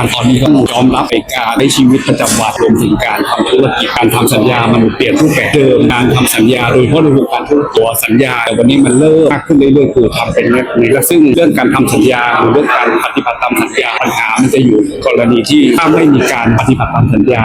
การตอนนี้ต้องยอมรับในการใช้ชีวิตประจำวันรวมถึงการทำธุรกิจการทำสัญญามันเปลี่ยนรูปแบบเดิมการทำสัญญาโดยเฉพาะในวงการธุรกิจตัวสัญญาแต่วันนี้มันเริ่มมากขึ้นเรื่อยๆคือทำเป็นแบบนี้แล้วซึ่งเรื่องการทำสัญญาหรือเรื่องการปฏิบัติตามสัญญาปัญหามันจะอยู่กรณีที่ถ้าไม่มีการปฏิบัติตามสัญญา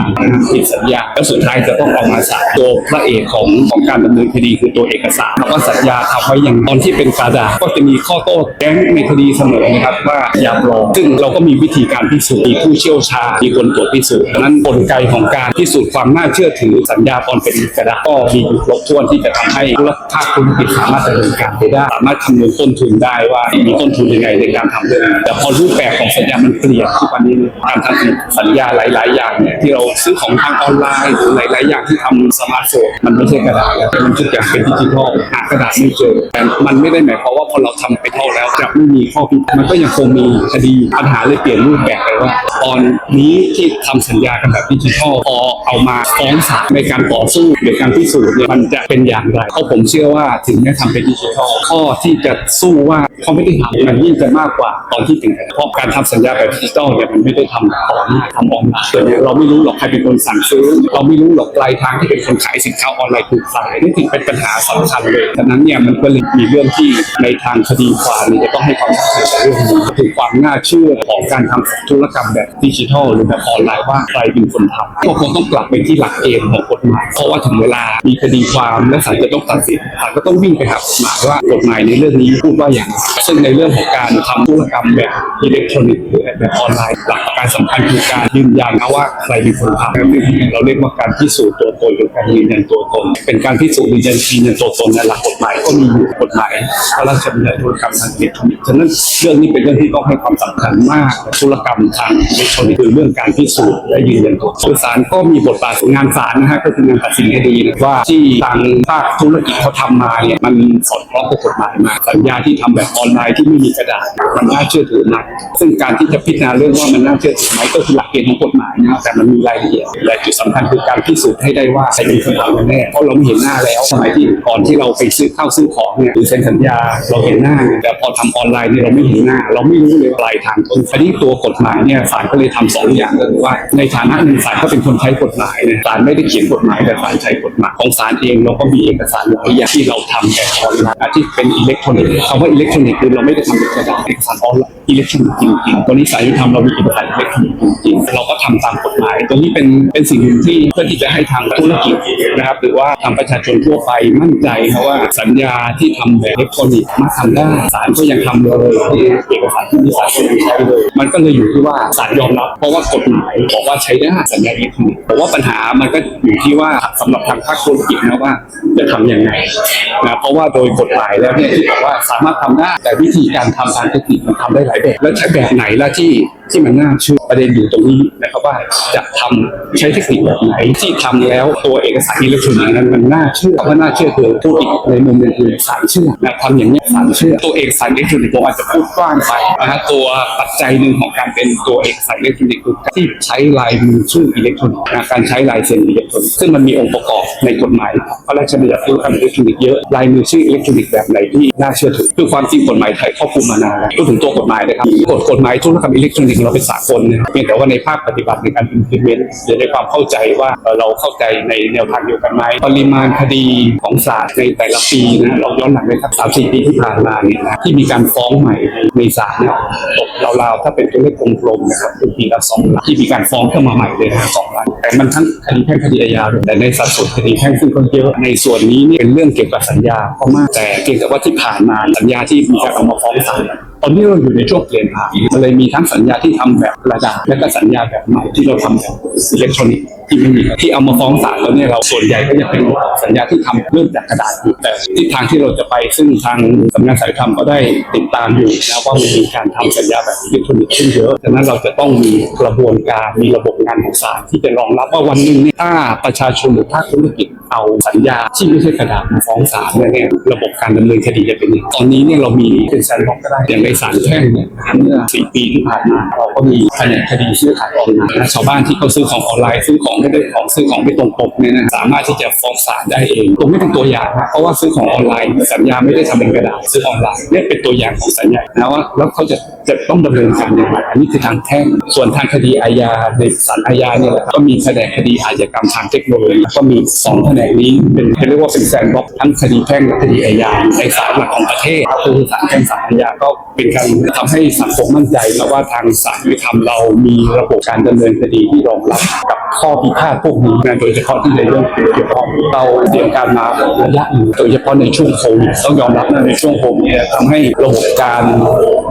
ผิดสัญญาแล้วสุดท้ายจะต้องเอามาสารตัวพระเอกของของการดำเนินคดีคือตัวเอกสารแล้วก็สัญญาทำไว้อย่างตอนที่เป็นกระดาษก็จะมีข้อโต้แย้งในคดีเสมอนะครับว่าอย่าปลอมซึ่งเราก็มีวิธีการพิสูจน์มีผู้เชี่ยวชาญมีคนตรวจพิสูจน์ดังนั้นกลไกของการพิสูจน์ความน่าเชื่อถือสัญญาตอนเป็นกระดาษก็มีอยู่ครบถ้วนที่จะทำให้ธุรภาคธุรกิจสามารถดำเนินการไปได้ สามารถคำนวณต้นทุนได้ว่ามีต้นทุนยังไงในการทำเรื่องแต่พอรูปแบบของสัญญามันเปลี่ยนทุกวันนี้การทำสัญญาหลาย ๆ อย่างเนี่ยที่เราซื้อของทางออนไลน์หรือหลาย ๆ อย่างที่ทำสมาร์ทโฟนมันไม่ใช่กระดาษแล้วมันทุกอย่างเป็นดิจิทัลหากระดาษไม่เจอแต่มันไม่ได้หมายความว่าพอเราทำไปเท่าแล้วจะไม่มีข้อผิดมันก็ยังคงมีคดีปัญหาเลยเปลี่ยนรูปแบบไปว่าตอนนี้ที่ทำสัญญากันแบบดิจิทัลพอเอามาฟ้องศาลในการต่อสู้ในการพิสูจน์เนี่ยมันจะเป็นอย่างไรเพราะผมเชื่อว่าถึงแม้ทำเป็นดิจิทัลข้อที่จะสู้ว่า เขาไม่ได้ทำมันยิ่งจะมากกว่าตอนที่ถึงเพราะการทำสัญญาแบบดิจิทัลเนี่ยมันไม่ได้ทำต่อหน้าทำออนไลน์ส่วนเนี่เราไม่รู้หรอกใครเป็นคนสั่งซื้อ เราไม่รู้หรอกปลายทางที่เป็นคนขายสินค้าออนไลน์คือใครนี่ถึงเป็นปัญหาสำคัญเลยฉะนั้นเนี่ยมันก็เลยมีเรื่องที่ในทางคดีความเนี่ยจะต้องให้ความสำคัญกับเรื่องนี้ถึงความน่าเชื่อของการทำธุรกรรมแบบดิจิทัลหรือแบบออนไลน์ว่าใครเป็นคนทำก็คงต้องกลับไปที่หลักเกณฑ์ของกฎหมายเพราะว่าถึงเวลามีคดีความและศาลจะต้องตัดสินศาลก็ต้องวิ่งไปหากฎหมายว่ากฎหมายในเรื่องนี้พูดว่าอย่างไรซึ่งในเรื่องของการทำธุรกรรมแบบอิเล็กทรอนิกส์หรือแบบออนไลน์หลักการสำคัญคือการยืนยันนะว่าใครเป็นคนทำเราเรียกว่าการพิสูจน์ตัวตนหรือการยืนยันตัวตน เป็นการพิสูจน์ยืนยันยืนยันตัวตนในหลักกฎหมายก็มีอยู่กฎหมายพระราชบัญญัติธุรกรรมทางอิเล็กทรอนิกส์ฉะนั้นเรื่องนี้เป็นเรื่องที่ต้องให้ความสำคัญมากธุรกรรมทางอิเล็กทรอนิกส์คือเรื่องการพิสูจน์และยืนยันตัวตนศาลก็มีบทบาทของงานศาลนะฮะก็คืองานตัดสินคดีนะว่าที่ทางภาคธุรกิจเขาทำมาเนี่ยมันสอดคล้องกับกฎหมายมาสัญญาที่ทำแบบออนอนไลน์ที่ไม่มีกระดาษมันน่าเชื่อถือไหมซึ่งการที่จะพิจารณาเรื่องว่ามันน่าเชื่อถือไหมก็คือหลักเกณฑ์ของกฎหมายนะแต่มันมีรายละเอียดและจุดสำคัญคือการพิสูจน์ให้ได้ว่าใครเป็นคนทำกันแน่เพราะเราไม่เห็นหน้าแล้วสมัยที่ก่อนที่เราไปซื้อข้าวซื้อของเนี่ยหรือเซ็นสัญญาเราเห็นหน้า แต่พอทำออนไลน์เนี่ยเราไม่เห็นหน้า เราไม่รู้เลยปลายทางต้นอันนี้ตัวกฎหมายเนี่ยศาลก็เลยทำสองอย่างก็คือว่า ในฐานะหนึ่งศาลก็เป็นคนใช้กฎหมายเนี่ยศาลไม่ได้เขียนกฎหมายแต่ศาลใช้กฎหมายของศาลเองเราก็มีเอกสารหลายอย่างที่เราทำแบบออนไลน์ที่เป็นอิเล็กทรอนิกส์คำว่าอิเล็กทรอนิกส์คือเราไม่ได้ทำเป็นกระดาษเอกสารออนไลน์อิเล็กทรอนิกส์จริงๆตอนนี้สายที่ทำเรามีเอกสารอิเล็กทรอนิกส์จริงๆเราก็ทำตามกฎหมาย ตรงนี้เป็นเป็นสิ่งหนึ่งที่เพื่อที่จะให้ทางธุรกิจนะครับหรือว่าทางประชาชนทั่วไปมั่นใจนะว่าสัญญาที่ทำแบบอิเล็กทรอนิกส์มาทำได้ศาลก็ยังทำเลยเอกสารที่มีศาลก็ยังใช้เลยมันก็เลยอยู่ที่ว่าศาลยอมรับ เพราะว่ากฎหมายบอกว่าใช้ได้สัญญาอิเล็กทรอนิกส์แต่ว่าปัญหามันก็อยู่ที่ว่าสำหรับทางภาคธุรกิจนะว่าจะทำยังไงนะเพราะว่าโดยกฎหมายแล้วเนี่ยที่บอกว่าสามารถทำได้แต่วิธีการทำทางเทคนิคมันทำได้หลายแบบ แล้วใช้แบบไหนล่ะที่ที่มันน่าเชื่อประเด็นอยู่ตรงนี้นะครับว่าจะทำใช้เทคนิคแบบไหนที่ทำแล้วตัวเอกสารอิเล็กทรอนิกส์นั้นมันน่าเชื่อว่าะน่าเชื่อคือพูดอีกในมุมหนึงคือสารเชื่อนะทำอย่างนี้สารเชื่อตัวเอกสารอิเล็กทรอนิกส์อาจจะพูดกว้างไปนะฮะตัวปัจจัยหนึ่งของการเป็นตัวเอกสารอิเล็กทรอนิกส์คือที่ใช้ลายมือชื่ออิเล็กทรอนิกส์การใช้ลายเซ็นอิเล็กทรอนิกส์ซึ่งมันมีองค์ประกอบในกฎหมายพระราชบัญญัติธุรกรรมอิเล็กทรอนิกส์เยอะลายมือชื่ออิเล็กทรอนิกส์แบบไหนที่น่าเชื่อถือคือความจริงกฎหมายไทยครอบคลุมมานานแล้วพูดถึงตัวกฎหมายนะครับกฎกฎหมายธุรกรรมอิเล็กทรอนิกส์เราเป็นสากลนะเพียงแต่ว่าในภาคปฏิบัติในการ implement หรือในความเข้าใจว่าเอ่อเราเข้าใจในแนวทางเดียวกันไหมปริมาณคดีของศาลในแต่ละปีนะเราย้อนหลังไปสักสามสี่ปีที่ผ่านมาเนี่ยนะที่มีการฟ้องใหม่ในศาลเนี่ยตกราวๆถ้าเป็นตัวเลขกลมๆนะครับเป็นปีละสองล้านที่มีการฟ้องเข้ามาใหม่เลยนะสองล้าน แต่มันทั้งคดีแพ่งคดีอาญาด้วยแต่ในสัดส่วนคดีแพ่งซึ่งคนเยอะในส่วนนี้เนี่ยเป็นเรื่องเกี่ยวกับสัญญาเพราะมากแต่เพียงแต่ว่าที่ผ่านมาสัญญาที่มีการเอามาฟ้องศาลตอนนี้เราอยู่ในช่วงเปลี่ยนผ่านมันเลยมีทั้งสัญญาที่ทำแบบกระดาษและก็สัญญาแบบใหม่ที่เราทำแบบอิเล็กทรอนิกส์ ที่ไม่มีที่เอามาฟ้องศาลแล้วเนี่ยเราส่วนใหญ่ก็จะเป็นสัญญาที่ทำเริ่มจากกระดาษอยู่แต่ทิศทางที่เราจะไปซึ่งทางสำนักงานสายธรรมก็ได้ติดตามอยู่นะว่ามันมีการทำสัญญาแบบอิเล็กทรอนิกส์ขึ้นเยอะฉะนั้นเราจะต้องมีกระบวนการมีระบบงานของศาลที่จะรองรับว่าวันหนึ่งเนี่ยถ้าประชาชนหรือภาคธุรกิจ เอาสัญญาที่ไม่ใช่กระดาษฟ้องศาลเนี่ยระบบการดำเนินคดีจะเป็นยังไงตอนนี้เนี่ยเรามีเป็นแซนบ็อกก็ได้อย่างในศาลแพ่งเนี่ยเมื่อสี่ปีที่ผ่านมาเราก็มีแผนกคดีซื้อขายออนไลน์ชาวบ้านที่เขาซื้อของออนไลน์ซื้อของไม่ได้ของซื้อของไม่ตรงปกเนี่ยนะสามารถที่จะฟ้องศาลได้เองตรงนี้เป็นตัวอย่างนะเพราะว่าซื้อของออนไลน์ สัญญาไม่ได้ทำเป็นกระดาษซื้อออนไลน์เนี่ยเป็นตัวอย่างของสัญญานะว่าแล้วเขาจะจะต้องดำเนินการอย่างไรอันนี้คือทางแพ่งส่วนทางคดีอาญาในศาลอาญาเนี่ยก็มีแผนกคดีอาญากรรมทางเทคโนโลยีก็มีสองแผนกนี้เป็นเรียกว่าเป็นแซนบ็อกทั้งคดีแพ่งและคดีอาญาในศาลหลักของประเทศก็คือศาลแพ่งศาลอาญาก็เป็นการทำให้สังคมมั่นใจแล้วว่าทางศาลยุติธรรมเรามีระบบการดำเนินคดีที่รองรับกับข้อพิพาทพวกนี้นะโดยเฉพาะที่ในเรื่องเกี่ยวข้องเราเตรียมการมาระยะหนึ่งโดยเฉพาะในช่วงโควิดต้องยอมรับนะในช่วงโควิดเนี่ยทำให้ระบบการ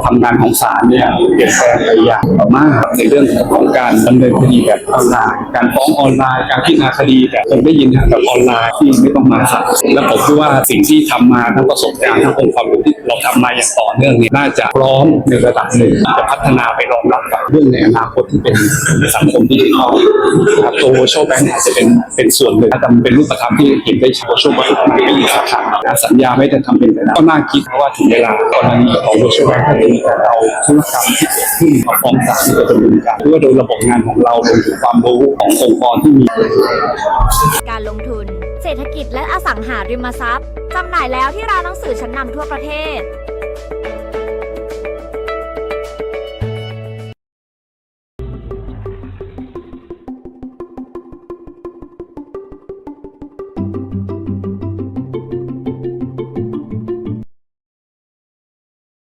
ทำงานของศาลเนี่ยเปลี่ยนแปลงไปอย่างมากในเรื่องของการดำเนินคดีแบบออนไลน์การฟ้องออนไลน์การพิจารณาคดีแบบผมได้ยินแบบออนไลน์ที่ไม่ต้องมาศาลแล้วผมคิดว่าสิ่งที่ทำมาทั้งประสบการณ์ทั้งองค์ความรู้ที่เราทำมาอย่างต่อเนื่องเนี่ยน่าจะพร้อมในระดับหนึ่งจะพัฒนาไปรองรับกับเรื่องในอนาคตที่เป็นสังคมดิจิทัลครับตัว virtual bank อาจจะเป็นเป็นส่วนหนึ่งถ้าทำเป็นรูปธรรมที่เห็นได้ชัด virtual bank มันไม่มีสาขานะสัญญาไม่ได้ทำเป็นไปได้ก็น่าคิดเพราะว่าถึงเวลากรณีของ virtual bank ถ้าจะมีการเอาธุรกรรมที่เกิดขึ้นมาฟ้องศาลที่จะดำเนินการเพื่อโดยระบบงานของเรารวมถึงความรู้ขององค์กรที่มี การลงทุนเศ รษฐกิจและอสังหาริมทรัพย์จำหน่ายแล้วที่ร้านหนังสือชั้นนำทั่วประเทศ